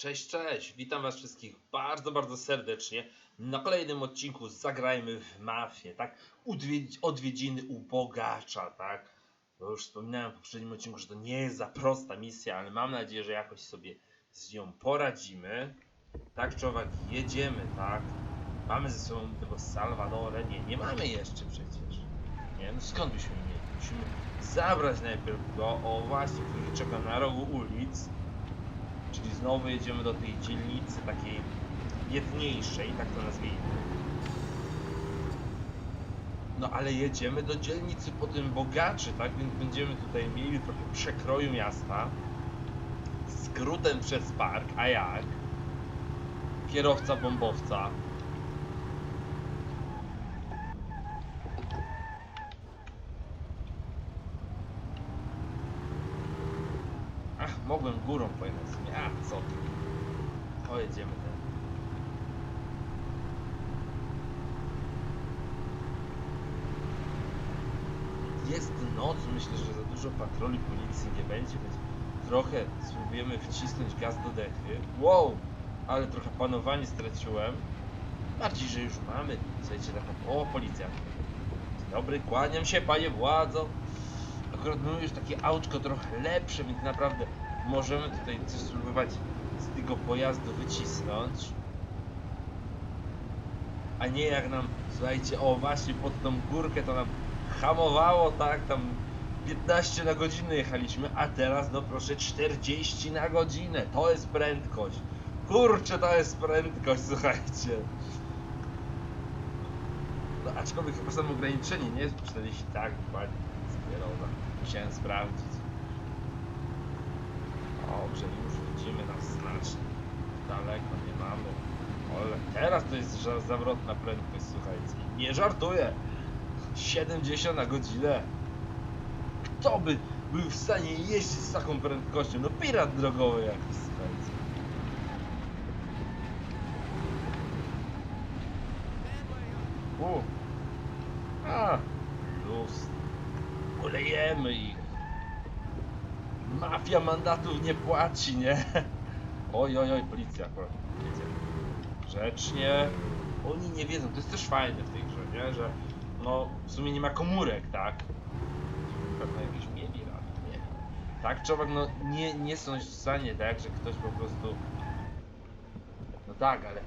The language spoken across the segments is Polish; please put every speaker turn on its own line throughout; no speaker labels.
Cześć, cześć! Witam Was wszystkich bardzo, bardzo serdecznie na kolejnym odcinku Zagrajmy w Mafię, tak? Odwiedziny u tak? Bo już wspominałem w poprzednim odcinku, że to nie jest za prosta misja, ale mam nadzieję, że jakoś sobie z nią poradzimy. Tak, człowiek, jedziemy, tak? Mamy ze sobą tego Salvadora? Nie, nie mamy jeszcze przecież. Nie, no skąd byśmy mieli? Musimy zabrać najpierw go, o właśnie, który czeka na rogu ulic. Znowu jedziemy do tej dzielnicy takiej biedniejszej, tak to nazwijmy. No ale jedziemy do dzielnicy potem bogaczy, tak? Więc będziemy tutaj mieli trochę przekroju miasta. Skrótem przez park, a jak? Kierowca bombowca. Górą pojechać. A, co ty? Pojedziemy ten. Jest noc, myślę, że za dużo patroli policji nie będzie, więc trochę spróbujemy wcisnąć gaz do dechy. Wow! Ale trochę panowanie straciłem. Bardziej, że już mamy, słuchajcie, taką... O, policja. Dobry, kłaniam się, panie władzo. Akurat mamy już takie autko trochę lepsze, więc naprawdę możemy tutaj coś spróbować z tego pojazdu wycisnąć. A nie jak nam, słuchajcie, o właśnie pod tą górkę to nam hamowało, tak, tam 15 na godzinę jechaliśmy, a teraz no proszę 40 na godzinę, to jest prędkość. Kurczę, to jest prędkość, słuchajcie. No aczkolwiek chyba samo ograniczenie nie jest 40, tak, dokładnie, z kierowca. Musiałem sprawdzić. Dobrze, już widzimy nas znacznie. Daleko nie mamy. Ale teraz to jest zawrotna prędkość, słuchajcie. Nie żartuję. 70 na godzinę. Kto by był w stanie jeździć z taką prędkością? No pirat drogowy jakiś, słuchajcie. A, luz. Ulejemy ich. Mafia mandatów nie płaci, nie? Oj, oj, oj, policja akurat jedzie. Grzecznie. Oni nie wiedzą, to jest też fajne w tej grze, nie? Że no w sumie nie ma komórek, tak? Pewno jakieś mieli rady, nie? Tak, człowiek no nie, nie są w stanie, tak, że ktoś po prostu... No tak, ale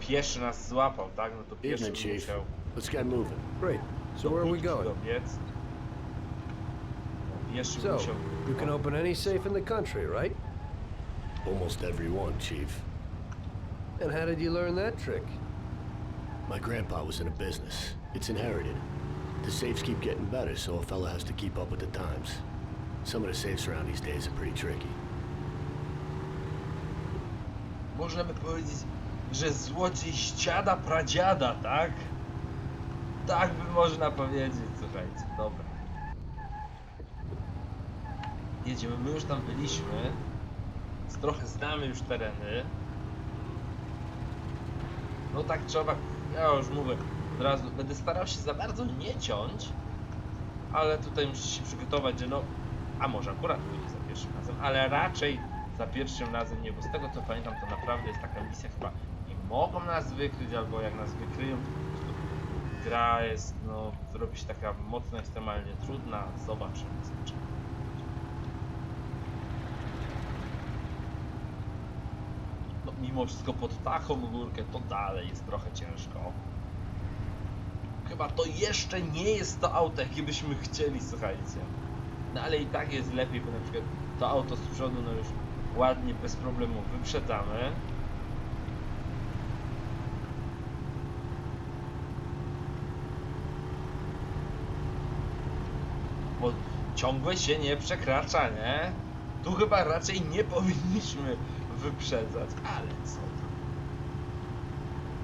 pieszy nas złapał, tak? No to pieszy
Evening, Chief.
musiał
Let's get moving.
Great. So where are we going?
By
So,
musiał...
you can open any safe in the country, right?
Almost every one, Chief.
And how did you learn that trick?
My grandpa was in a business. It's inherited. The safes keep getting better, so a fella has to keep up with the times. Some of the safes around these days are pretty tricky.
Można by powiedzieć, że złodziej z dziada pradziada, tak? Tak by można powiedzieć, słuchajcie, dobra. Jedziemy, my już tam byliśmy, trochę znamy już tereny. No tak trzeba, ja już mówię, od razu będę starał się za bardzo nie ciąć, ale tutaj muszę się przygotować, że no, a może akurat pójdzie za pierwszym razem, ale raczej za pierwszym razem nie, bo z tego co pamiętam to naprawdę jest taka misja chyba nie mogą nas wykryć, albo jak nas wykryją gra jest, no, robi się taka mocno ekstremalnie trudna, zobaczymy zobaczymy. No mimo wszystko pod taką górkę to dalej jest trochę ciężko. Chyba to jeszcze nie jest to auto, jakie byśmy chcieli, słuchajcie. No ale i tak jest lepiej, bo na przykład to auto z przodu no już ładnie, bez problemu wyprzedzamy. Bo ciągłe się nie przekracza, nie? Tu chyba raczej nie powinniśmy wyprzedzać, ale co.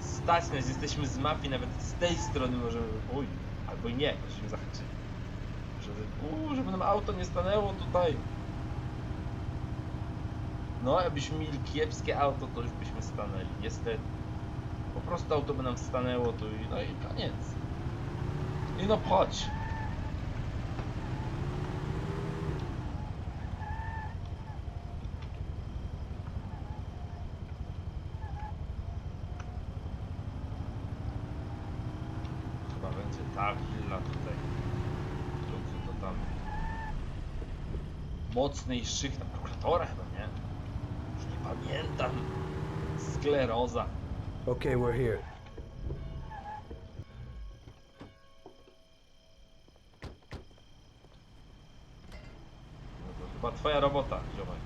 Stać nas, jesteśmy z mafii, nawet z tej strony możemy... Uj, albo nie, żeśmy zahaczyli. Żeby, uuu, żeby nam auto nie stanęło tutaj. No, jakbyśmy mieli kiepskie auto, to już byśmy stanęli. Niestety. Po prostu auto by nam stanęło tu i no i koniec. I no chodź. Ta willa tutaj. Lub to tam. Mocny i szyk na prokuratora chyba, nie? Już nie pamiętam. Skleroza.
Okay, we're here.
No to chyba twoja robota, ziomek.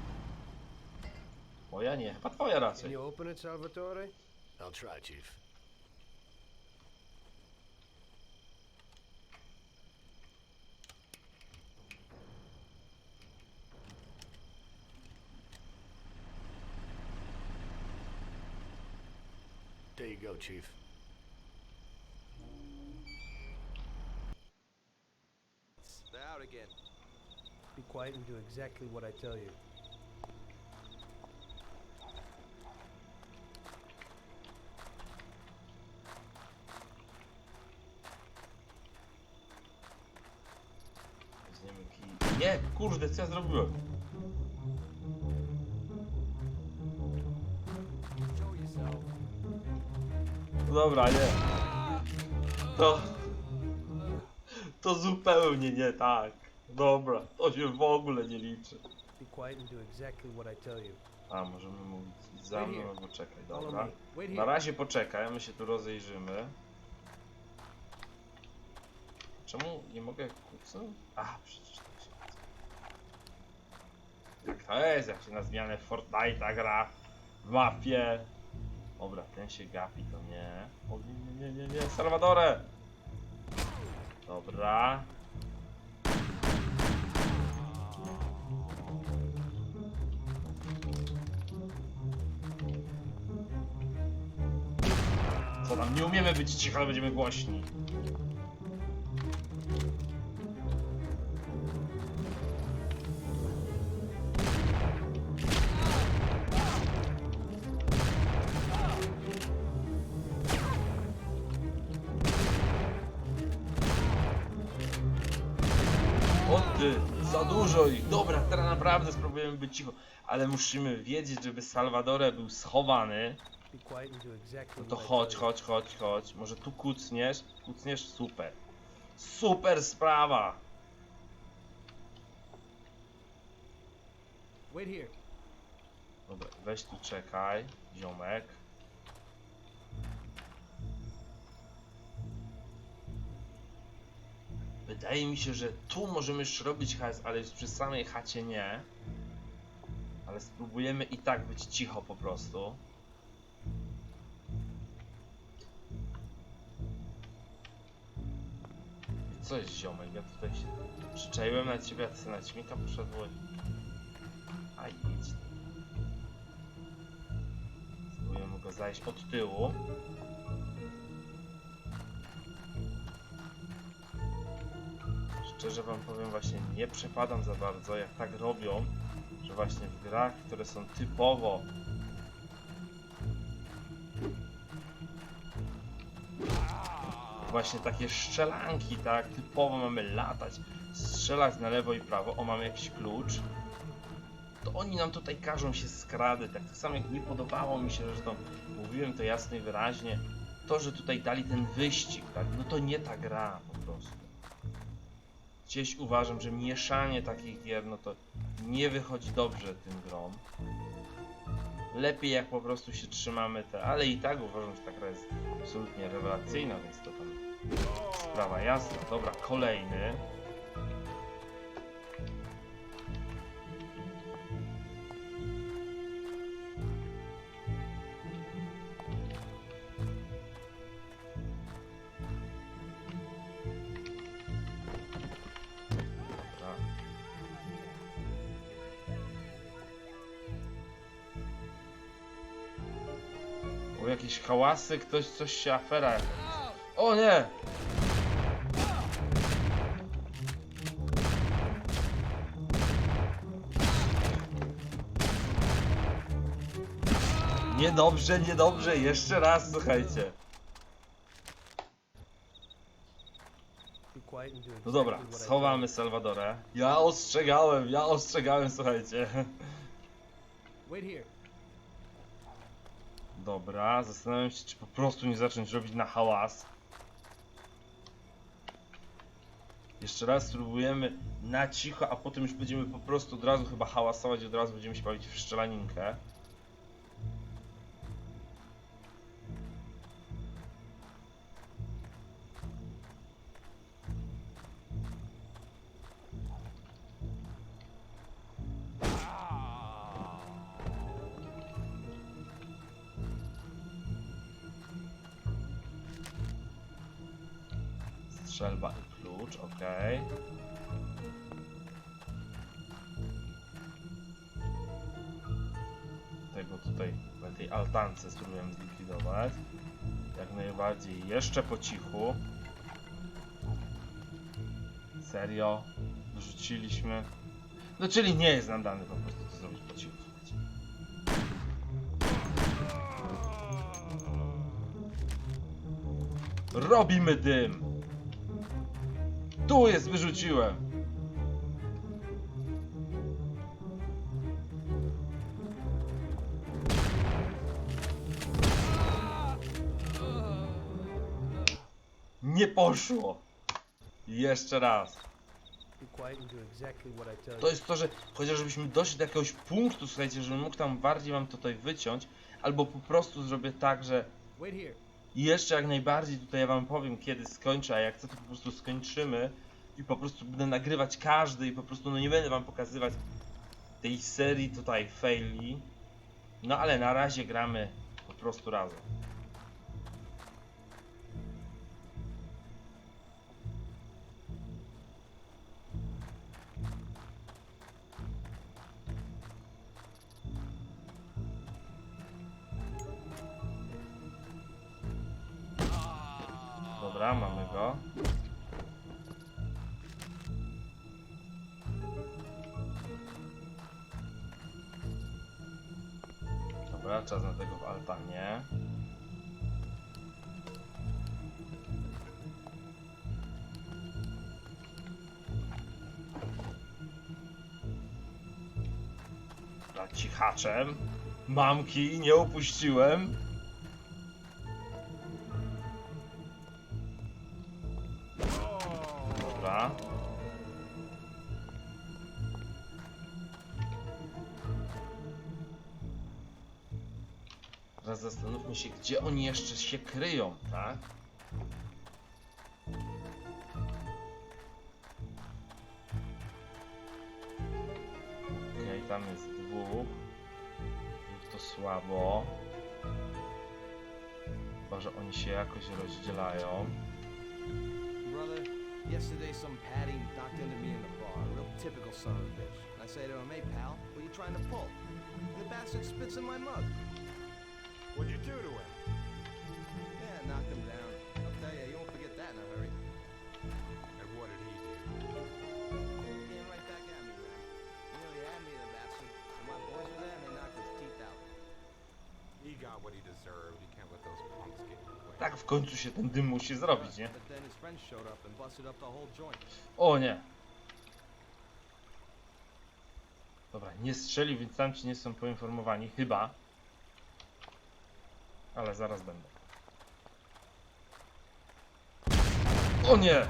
Moja nie, chyba twoja
Can
raczej.
you open it, Salvatore?
I'll try, Chief. There you go, Chief.
They're out again.
Be quiet and do exactly what I tell you.
Weźmiemy kij. Nie, kurde, co ja zrobiłem? Dobra, nie. To... To zupełnie nie tak. Dobra, to się w ogóle nie liczy.
Be quiet and do exactly what I tell you.
A, możemy mówić za mną albo czekaj, dobra. Na razie poczekaj, my się tu rozejrzymy. Czemu nie mogę kucnąć? A, przecież tak się Jak to jest, jak się na zmianę Fortnite'a gra w mapie. Dobra, ten się gapi, to nie. O nie, nie, nie, nie! Dobra. Co tam, nie umiemy być cicho, ale będziemy głośni. Naprawdę spróbujemy być cicho. Ale musimy wiedzieć, żeby Salvadore był schowany. No to chodź, chodź, chodź, chodź. Może tu kucniesz? Kucniesz? Super. Super sprawa!
Wait here.
Dobra, weź tu czekaj, ziomek. Wydaje mi się, że tu możemy jeszcze robić hajs, ale już przy samej chacie nie. Ale spróbujemy i tak być cicho po prostu. Co jest ziomek? Ja tutaj się przyczaiłem na ciebie, a ty na ćmika poszedłeś. A idź. Spróbujemy go zajść od tyłu. Szczerze wam powiem, właśnie nie przepadam za bardzo, jak tak robią, że właśnie w grach, które są typowo właśnie takie strzelanki, tak, typowo mamy latać, strzelać na lewo i prawo, o mamy jakiś klucz, to oni nam tutaj każą się skradać, tak, tak samo jak nie podobało mi się, zresztą mówiłem to jasno i wyraźnie, to, że tutaj dali ten wyścig, tak, no to nie ta gra. Gdzieś uważam, że mieszanie takich gier, no to nie wychodzi dobrze tym grom. Lepiej jak po prostu się trzymamy te, ale i tak uważam, że ta gra jest absolutnie rewelacyjna, więc to tam sprawa jasna. Dobra, kolejny. O, jakieś hałasy, ktoś, coś się afera. O nie! Niedobrze, niedobrze, jeszcze raz, słuchajcie. No dobra, schowamy
you.
Salwadorę. Ja ostrzegałem, ja ostrzegałem, słuchajcie.
Wait here.
Dobra, zastanawiam się, czy po prostu nie zacząć robić na hałas. Jeszcze raz spróbujemy na cicho, a potem już będziemy po prostu od razu chyba hałasować, od razu będziemy się bawić w szczelaninkę. Najbardziej jeszcze po cichu. Serio? Wrzuciliśmy. No czyli nie jest nam dane po prostu to zrobić po cichu. Robimy dym! Tu jest, wyrzuciłem! Poszło! Jeszcze raz. To jest to, że chociażbyśmy doszli do jakiegoś punktu, słuchajcie, że mógł tam bardziej wam tutaj wyciąć, albo po prostu zrobię tak, że. I jeszcze jak najbardziej tutaj ja wam powiem kiedy skończę, a jak chcę to po prostu skończymy i po prostu będę nagrywać każdy i po prostu no nie będę wam pokazywać tej serii tutaj faili. No ale na razie gramy po prostu razem. Dobra, mamy go. Dobra, czas na tego w altanie. Cichaczem. Mamki nie opuściłem. Teraz zastanówmy się, gdzie oni jeszcze się kryją, tak? Okej, tam jest dwóch. To słabo. Chyba, że oni się jakoś rozdzielają.
Brother, yesterday some padding knocked into me in the bar. Real typical son of a bitch. I say to him, hey pal, what are you trying to pull? And the bastard spits in my mug.
What'd you do to him?
Yeah, knocked him down. I'll tell you, you won't forget that in a hurry.
And what did he do?
He came right back at me, man. You know, he had me, the bastard. And my boys were there and they knocked his teeth out.
He got what he deserved. You can't let those punks get in your way.
Tak w końcu się ten dym musi zrobić, nie?
But then his friends showed up and busted up the whole joint.
O nie. Dobra, nie strzeli, więc tamci nie są poinformowani, chyba. Ale zaraz będę. O nie!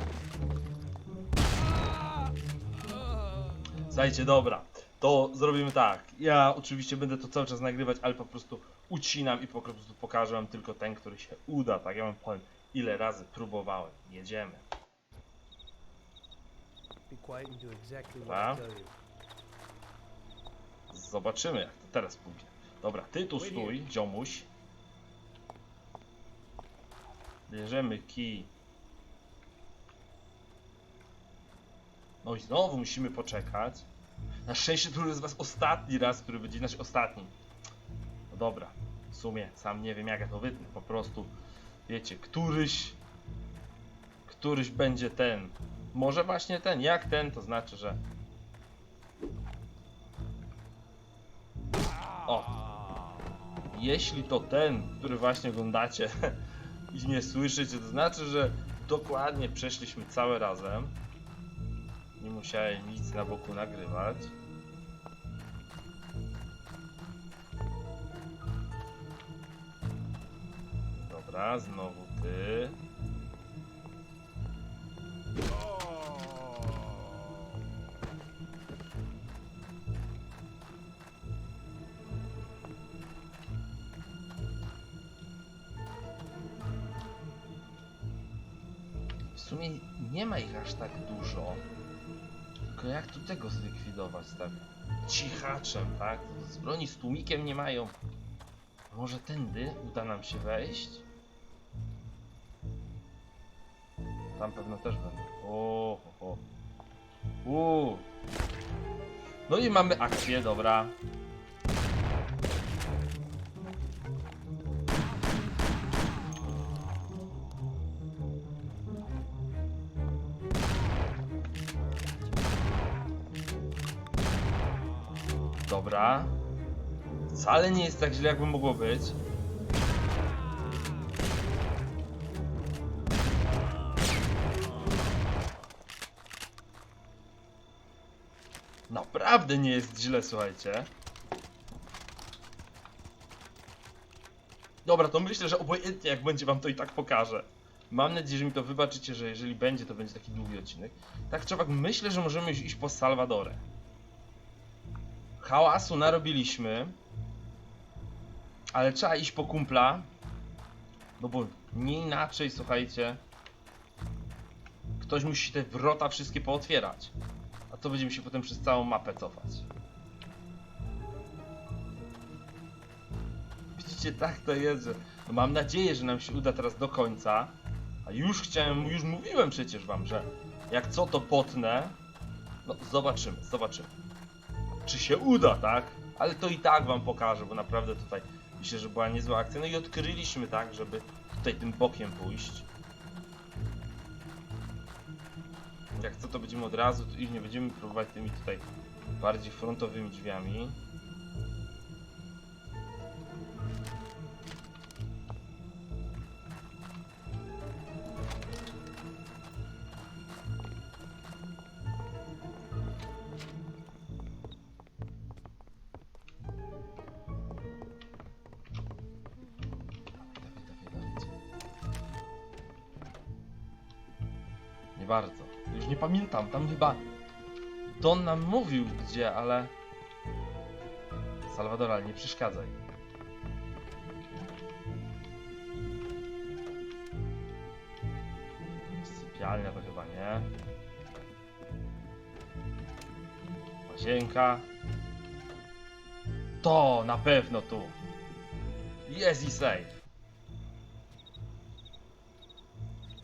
Słuchajcie, dobra. To zrobimy tak. Ja oczywiście będę to cały czas nagrywać, ale po prostu ucinam i po prostu pokażę wam tylko ten, który się uda. Tak, ja wam powiem, ile razy próbowałem. Jedziemy. Dobra. Zobaczymy, jak to teraz pójdzie. Dobra, ty tu stój, ziomuś. Bierzemy kij. No i znowu musimy poczekać. Na szczęście to jest was ostatni raz, który będzie nasz ostatni. No dobra, w sumie sam nie wiem jak ja to wytnę. Po prostu, wiecie, któryś... Któryś będzie ten. Może właśnie ten. Jak ten, to znaczy, że O! Jeśli to ten, który właśnie oglądacie i nie słyszycie, to znaczy, że dokładnie przeszliśmy całe razem. Nie musiałem nic na boku nagrywać. Dobra, znowu ty. Sumie nie ma ich aż tak dużo. Tylko jak tu tego zlikwidować, tak? Cichaczem, tak? Z broni z tłumikiem nie mają. Może tędy uda nam się wejść? Tam pewno też będą. O, ho. Uuu. No i mamy akcję, dobra. Dobra. Wcale nie jest tak źle, jakby mogło być. Naprawdę nie jest źle, słuchajcie. Dobra, to myślę, że obojętnie jak będzie wam to i tak pokażę. Mam nadzieję, że mi to wybaczycie, że jeżeli będzie, to będzie taki długi odcinek. Tak, Czowak, myślę, że możemy już iść po Salwadorę. Hałasu narobiliśmy. Ale trzeba iść po kumpla. No bo nie inaczej, słuchajcie. Ktoś musi te wrota wszystkie pootwierać. A to będziemy się potem przez całą mapę cofać. Widzicie, tak to jest, no mam nadzieję, że nam się uda teraz do końca. A już chciałem, już mówiłem przecież wam, że jak co to potnę. No zobaczymy, zobaczymy. Czy się uda, tak? Ale to i tak wam pokażę, bo naprawdę tutaj myślę, że była niezła akcja. No i odkryliśmy tak, żeby tutaj tym bokiem pójść. Jak co to będziemy od razu i nie będziemy próbować tymi tutaj bardziej frontowymi drzwiami. Pamiętam, tam chyba Don nam mówił gdzie, ale... Salwador, ale nie przeszkadzaj. Sypialnia to chyba nie. Łazienka. To na pewno tu. Jest i safe.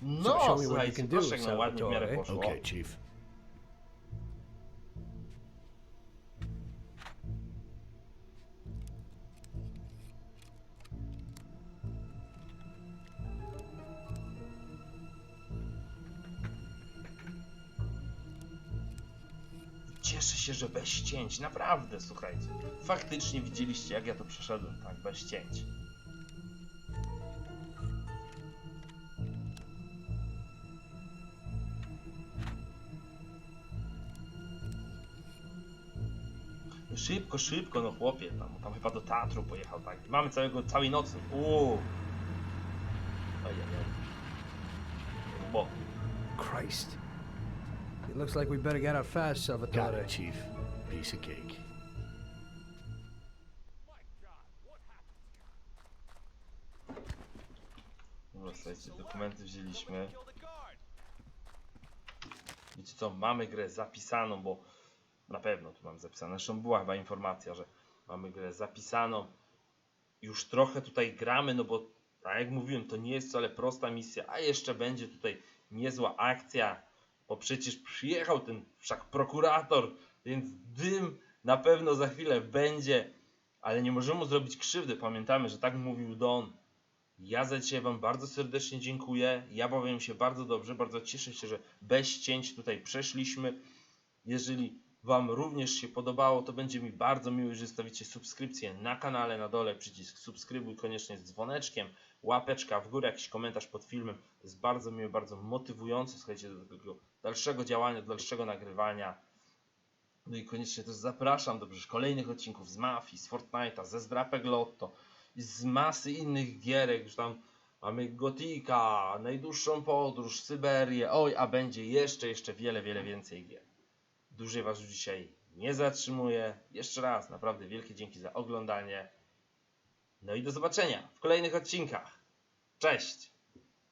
No,
So show me what you
słuchajcie,
can do,
proszę jak na ładnie w miarę
Salvatore.
poszło.
Okay, Chief.
Cieszę się, że bez cięć, naprawdę, słuchajcie. Faktycznie widzieliście, jak ja to przeszedłem, tak, bez cięć. Szybko, szybko, no chłopie, tam, tam chyba do teatru pojechał, tak. I mamy całego, całej nocy. Uuu. Ojej, Bo,
Christ. It looks like we better get out fast,
Got
Salvatore.
it, Chief. Piece of cake.
Dobra, słuchajcie, dokumenty wzięliśmy. Wiecie co, mamy grę zapisaną, bo na pewno tu mam zapisane. Zresztą była chyba informacja, że mamy grę zapisaną. Już trochę tutaj gramy, no bo tak jak mówiłem, to nie jest wcale prosta misja, a jeszcze będzie tutaj niezła akcja, bo przecież przyjechał ten wszak prokurator, więc dym na pewno za chwilę będzie, ale nie możemy mu zrobić krzywdy. Pamiętamy, że tak mówił Don. Ja za dzisiaj Wam bardzo serdecznie dziękuję. Ja bawiłem się bardzo dobrze, bardzo cieszę się, że bez cięć tutaj przeszliśmy. Jeżeli Wam również się podobało, to będzie mi bardzo miło, że zostawicie subskrypcję na kanale, na dole przycisk subskrybuj koniecznie z dzwoneczkiem, łapeczka w górę, jakiś komentarz pod filmem. To jest bardzo miłe, bardzo motywujące, słuchajcie, do tego dalszego działania, do dalszego nagrywania. No i koniecznie też zapraszam do kolejnych odcinków z Mafii, z Fortnite'a, ze Zdrapek Lotto i z masy innych gierek, już tam mamy Gotika, Najdłuższą Podróż, Syberię, oj, a będzie jeszcze, jeszcze wiele, wiele więcej gier. Dłużej Was już dzisiaj nie zatrzymuję. Jeszcze raz naprawdę wielkie dzięki za oglądanie. No i do zobaczenia w kolejnych odcinkach. Cześć!